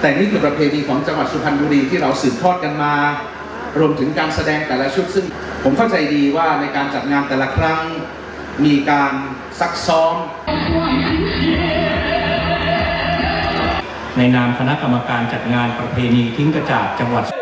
แต่นี่คือประเพณีของจังหวัดสุพรรณบุรีที่เราสืบทอดกันมา รวมถึงการแสดงแต่ละชุดซึ่ง ผมเข้าใจดีว่าในการจัดงานแต่ละครั้ง มีการซักซ้อม ในนามคณะกรรมการจัดงานประเพณีทิ้งกระจาดจังหวัดสำ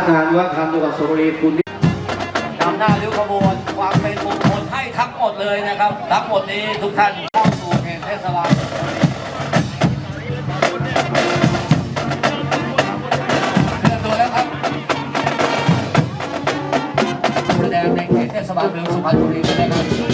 กงานวัฒนธรรมจังหวัดสุพรรณบุรีคุณนำหน้าริ้วขบวนความเป็นมงคลให้ทั้งหมดเลยนะครับ ทั้งหมดนี้ทุกท่านเข้าสู่เขตเทศบาลเรื่อนตัวแล้วครับแสดงในเขตเทศบาลเมืองสุพรรณบุรีนะครับ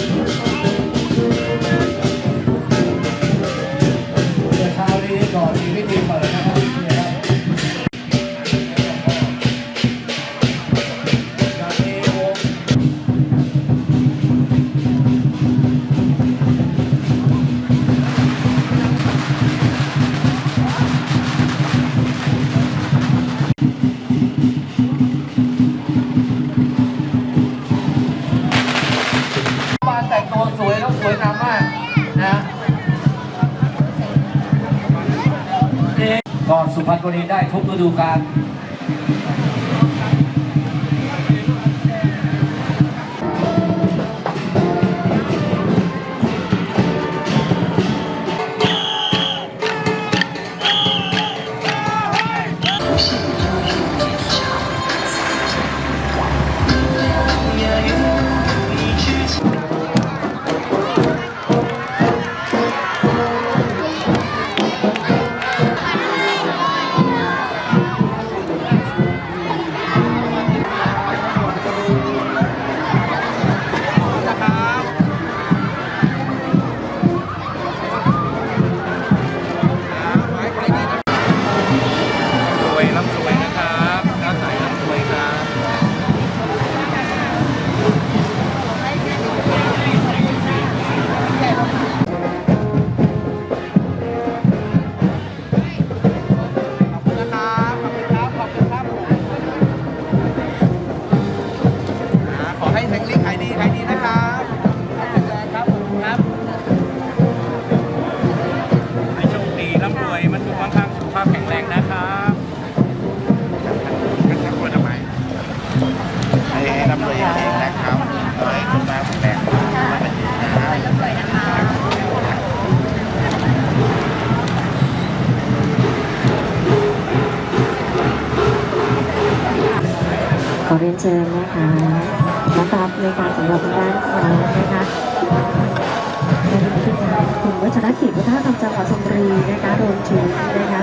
การแต่งตัวสวยแล้วสวยงามมากนะนี่ก็สุพรรณบุรีได้ทุกฤดูกาล ขภาพแข็งแรงนะครับร่ำรวยทำไมให้ให้ร่ำรวยอย่างเองนะครับขอให้สุขภาพแข็งแรงไม่เป็นดีนะครับขอเรียนเชิญนะคะนะครับในการสำหรับด้านซ้ายนะคะในพิธีการคุณวัชรกิจวัฒนธรรมจังหวัดสุพรรณบุ รีนะคะรดมถึงนะคะ